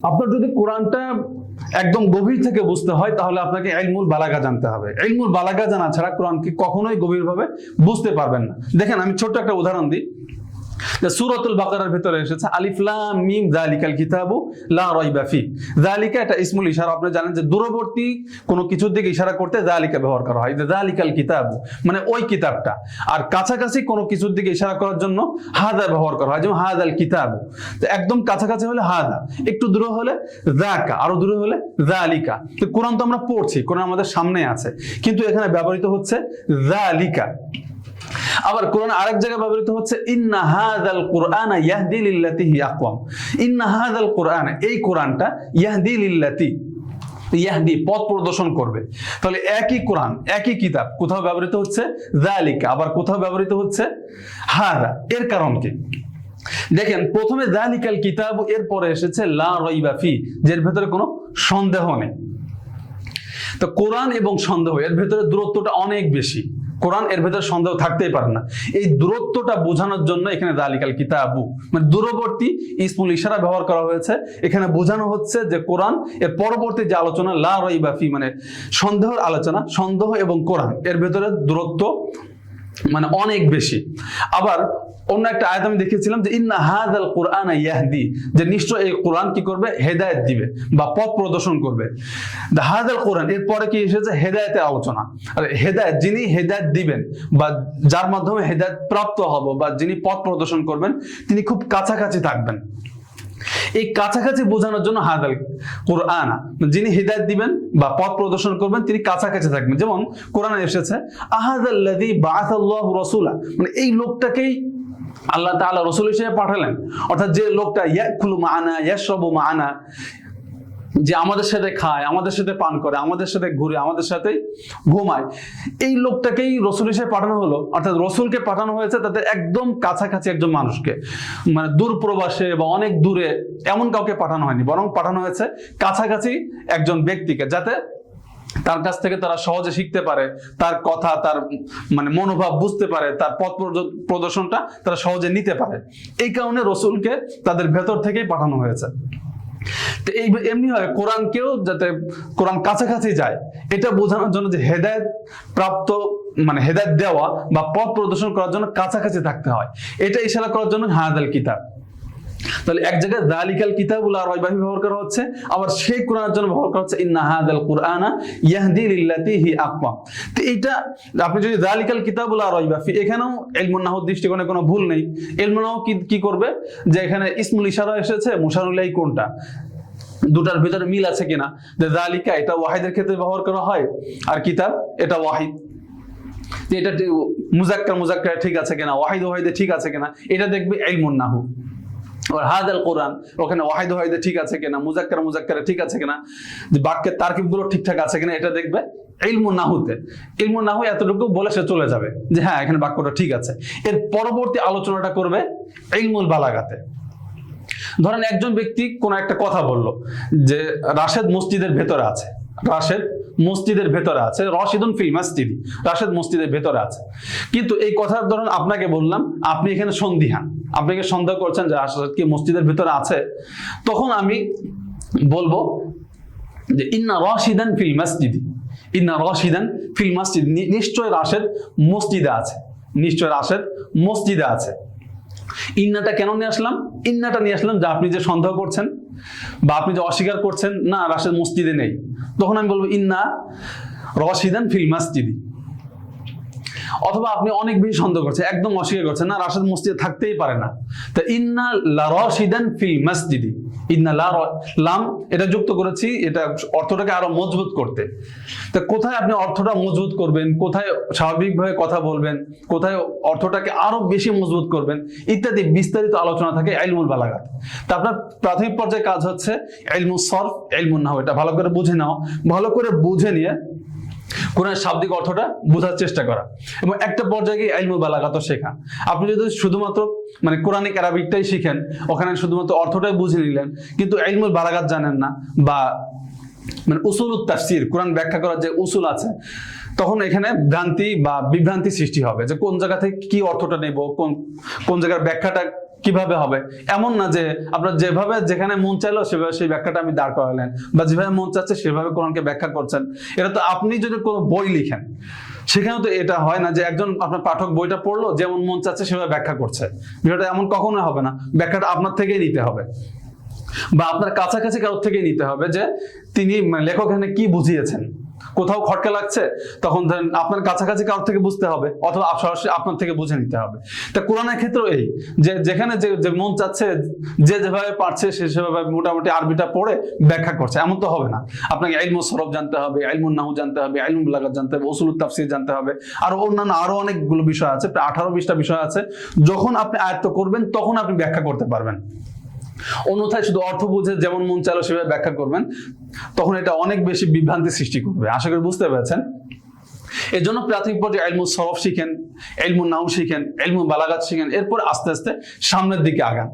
আপনার যদি কোরআনটা একদম গভীর থেকে বুঝতে হয়, তাহলে আপনাকে এলমুল বালাগা জানতে হবে। এলমুল বালাগা জানা ছাড়া কোরআনকে কখনোই গভীরভাবে বুঝতে পারবেন না। দেখেন, আমি ছোট্ট একটা উদাহরণ দিই। সূরাতুল বাকারার ভিতরে এসেছে, আলিফ, লাম, মিম, যালিকাল কিতাবু, লা রাইবা ফি যালিকা এটা ইসমুল ইশারা, আপনি জানেন যে দূরবর্তী কোনো কিছুর দিকে ইশারা করতে যালিকা ব্যবহার করা হয়। যে যালিকাল কিতাবু মানে ওই কিতাবটা। আর কাছাকাছি কোনো কিছুর দিকে ইশারা করার জন্য হাদা ব্যবহার করা হয়, যেমন হাদাল কিতাবু। তো একদম কাছাকাছি হলে হাদা, একটু দূরে হলে যাকা, আরও দূরে হলে যালিকা। তো কোরআন তো আমরা পড়ছি, কোরআন আমাদের সামনে আছে। কিন্তু এখানে ব্যবহৃত হচ্ছে যালিকা। আবার কোরআন আরেক জায়গায় ব্যবহৃত হচ্ছে, ইন্না হাযাল কুরআনা ইয়াহদি লিল্লাতি হি আকওয়াম। ইন্না হাযাল কুরআন, এই কোরআনটা ইয়াহদি লিল্লাতি, ইয়াহদি পথ প্রদর্শন করবে। তাহলে একই কোরআন, একই কিতাব কোথাও ব্যবহৃত হচ্ছে? যালিকা, আবার কোথাও ব্যবহৃত হচ্ছে? হাদা এর কারণ কি? দেখেন, প্রথমে জালিকাল কিতাব, এরপরে এসেছে, লা রাইবা ফি যের ভেতরে কোনো সন্দেহ নেই। তো কোরআন এবং সন্দেহ, এর ভেতরে দূরত্বটা অনেক বেশি। কোরআন এর ভেতরে সন্দেহ থাকতেই পারে না। এই দূরত্বটা বোঝানোর জন্য এখানে দালিকাল কিতাবু মানে দূরবর্তী ইসমুল ইশারা ব্যবহার করা হয়েছে। এখানে বোঝানো হচ্ছে যে কোরআন এর পরবর্তী যে আলোচনা, লা রইবাফি মানে সন্দেহের আলোচনা, সন্দেহ এবং কোরআন এর ভেতরে দূরত্ব মানে অনেক বেশি। আবার অন্য একটা আয়াত আমি দেখেছিলাম যে, ইন্না হাদাল কোরআন ইয়াহদি যে নিশ্চয় এই কোরআন কি করবে? হেদায়েত দিবে বা পথ প্রদর্শন করবে। হাদাল কোরআন, এরপরে কি এসেছে? হেদায়েতের আলোচনা। আর হেদায়েত, যিনি হেদায়েত দিবেন বা যার মাধ্যমে হেদায়ত প্রাপ্ত হব বা যিনি পথ প্রদর্শন করবেন, তিনি খুব কাছাকাছি থাকবেন। এই কাছাকাছি বোঝানোর জন্য হাদাল কোরআন, যিনি হৃদায়ত দিবেন বা পথ প্রদর্শন করবেন, তিনি কাছাকাছি থাকবেন। যেমন কোরআনে এসেছে আহাদাল্লাযী বাআসাল্লাহু রাসূলা মানে এই লোকটাকেই আল্লাহ তাআলা রসুল হিসেবে পাঠালেন। অর্থাৎ যে লোকটা ইয়াকুলু মাআনা, ইয়াশরাবু মাআনা, যে আমাদের সাথে খায়, আমাদের সাথে পান করে, আমাদের সাথে ঘুরে, আমাদের সাথে ঘুমায়। এই লোকটাকেই রসুল হিসেবে পাঠানো হলো। অর্থাৎ রসুলকে পাঠানো হয়েছে তাদের একদম কাছাকাছি একজন মানুষকে। মানে দূর প্রবাসে বা অনেক দূরে এমন কাউকে পাঠানো হয়নি, বরং পাঠানো হয়েছে কাছাকাছি একজন ব্যক্তিকে, যাতে তার কাছ থেকে তারা সহজে শিখতে পারে, তার কথা, তার মানে মনোভাব বুঝতে পারে, তার পথ প্রদর্শনটা তারা সহজে নিতে পারে। এই কারণে রসুলকে তাদের ভেতর থেকেই পাঠানো হয়েছে। তো এই এমনি হয় যাতে, কোরআন কাছাকাছি যায়, এটা বোঝানোর জন্য যে হেদায়ত প্রাপ্ত মানে হেদায়ত দেওয়া বা পথ প্রদর্শন করার জন্য কাছাকাছি থাকতে হয়। এটা ইশারা করার জন্য হায়াদাল কিতাব। তাহলে এক জায়গায় দালিকাল কিতাবুল আর রয়বাহি ব্যবহার করা হচ্ছে, আবার সেই কোরআনের জন্য ব্যবহার করা হচ্ছে, ইন্না হাদাল কুরআনা ইয়াহদি লিল্লাতি হি আকওয়াম তো এইটা, আপনি যদি দালিকাল কিতাবুল আর রয়বাফি এখানেও ইলমুন নাহর দৃষ্টিকোণে কোনো ভুল নেই। ইলমুন নাহু কি কি করবে? যে এখানে ইসমুল ইশারা এসেছে মুশারুলাই কোনটা? দুটার ভিতরে মিল আছে কিনা? যে দালিকা এটা ওয়াহিদের ক্ষেত্রে ব্যবহার করা হয়, আর কিতাব, এটা ওয়াহিদ। এটা মুজাক্কার মুজাক্কার ঠিক আছে কিনা? ওয়াহিদ, ওয়াহিদে ঠিক আছে কিনা? এটা দেখবে ইলমুন নাহু হাদাল কোরআন, ওখানে ওয়াহিদ ওয়াহিদে ঠিক আছে কিনা, মুজাক্কার মুজাক্কারে ঠিক আছে কিনা বাক্যের তারকিবগুলো ঠিকঠাক আছে কিনা, এটা দেখবে ইলমু নাহুতে। ইলমু নাহু এতটুকু বলে সে চলে যাবে যে হ্যাঁ এখানে বাক্যটা ঠিক আছে। এর পরবর্তী আলোচনাটা করবে ইলমুল বালাগাতে। ধরেন একজন ব্যক্তি কোন একটা কথা বলল যে রাশেদ মসজিদের ভেতরে আছে। রাশেদ মসজিদের ভেতরে আছে, রশিদুন ফিল মসজিদ, রাশেদ মসজিদের ভেতরে আছে। কিন্তু এই কথার ধরুন আপনাকে বললাম, আপনি এখানে সন্দিহান আপনাকে সন্দেহ করছেন যে রাশেদ কি মসজিদের ভেতরে আছে? তখন আমি বলব যে ইন্না রশিদান ফিল মসজিদ, ইন্না রশিদান ফিল মসজিদ নিশ্চয় রাশেদ মসজিদে আছে, নিশ্চয় রাশেদ মসজিদে আছে। ইন্নাটা কেন নিয়ে আসলাম? ইন্নাটা নিয়ে আসলাম যে আপনি যে সন্দেহ করছেন বা আপনি যে অস্বীকার করছেন, না, রাশেদ মসজিদে নেই। তখন আমি বলব, ইন্না রশিদান ফিল মাসজিদি। অথবা আপনি অনেক বেশি সন্দেহ করছেন, একদম অস্বীকার করছেন, না, রাশেদ মসজিদে থাকতেই পারে না। তা ইন্না লা রশিদান ফিল মসজিদি। র- লাম, এটা যুক্ত করেছি, এটা অর্থটাকে আরও মজবুত করতে। তা কোথায় আপনি অর্থটা মজবুত করবেন? কোথায় স্বাভাবিকভাবে কথা বলবেন? কোথায় অর্থটাকে আরও বেশি মজবুত করবেন? ইত্যাদি বিস্তারিত আলোচনা থাকে এলমুল বালাগাত। তা আপনার প্রাথমিক পর্যায়ে কাজ হচ্ছে এলমুল সরফ এলমুল নাও এটা ভালো করে বুঝে নাও। ভালো করে বুঝে নিয়ে কোরআনের শাব্দিক অর্থটা বোঝার চেষ্টা করা। এবং একটা পর্যায়ে গিয়ে এলমু বালাগাত শেখা। আপনি যদি শুধুমাত্র মানে কোরআনিক আরবিকটাই শিখেন, ওখানে শুধুমাত্র অর্থটাই বুঝে নিলেন, কিন্তু এলমুল বালাগাত জানেন না বা মানে উসুল তাফসির, কোরআন ব্যাখ্যা করার যে উসুল আছে, তখন এখানে ভ্রান্তি বা বিভ্রান্তি সৃষ্টি হবে যে কোন জায়গা থেকে কি অর্থটা নেব, কোন কোন জায়গার ব্যাখ্যাটা কীভাবে হবে? এমন না যে আপনার যেভাবে যেখানে মন চাইলো সেভাবে সেই ব্যাখ্যাটা আমি দাঁড় করালেন বা যেভাবে মন চাচ্ছে সেভাবে কোরআনকে ব্যাখ্যা করছেন। এটা তো আপনি যদি কোনো বই লিখেন, সেখানেও তো এটা হয় না যে একজন আপনার পাঠক বইটা পড়ল, যেমন মন চাচ্ছে সেভাবে ব্যাখ্যা করছে। বিষয়টা এমন কখনোই হবে না, ব্যাখ্যাটা আপনার থেকেই নিতে হবে। বা আপনার কাছাকাছি কারোর থেকে নিতে হবে যে তিনি মানে লেখক এখানে কি বুঝিয়েছেন। কোথাও খটকা লাগছে, তখন ধরেন আপনার কাছাকাছি কারোর থেকে বুঝতে হবে, অথবা সরাসরি আপনার থেকে বুঝে নিতে হবে। তা কোরআনের ক্ষেত্রেও এই, যে যেখানে যে মন চাচ্ছে, যে যেভাবে পারছে, সে সেভাবে মোটামুটি আরবিটা পড়ে ব্যাখ্যা করছে, এমন তো হবে না। আপনাকে আইলমু সরব জানতে হবে আইলমুন নাহু জানতে হবে আইলমুল বালাগাত জানতে হবে ওসুল তাফসির জানতে হবে, আর অন্যান্য আরও অনেকগুলো বিষয় আছে, প্রায় আঠারো বিশটা বিষয় আছে। যখন আপনি আয়ত্ত করবেন, তখন আপনি ব্যাখ্যা করতে পারবেন। অন্যথায় শুধু অর্থ বুঝে যেমন মন চালো সেভাবে ব্যাখ্যা করবেন, তখন এটা অনেক বেশি বিভ্রান্তি সৃষ্টি করবে। আশা করি বুঝতে পেরেছেন? এর জন্য প্রাথমিক পর্যায়ে এলমু সরফ শিখেন, এলমু নাউ শিখেন, এলমু বালাগাত শিখেন, এরপর আস্তে আস্তে সামনের দিকে আগান।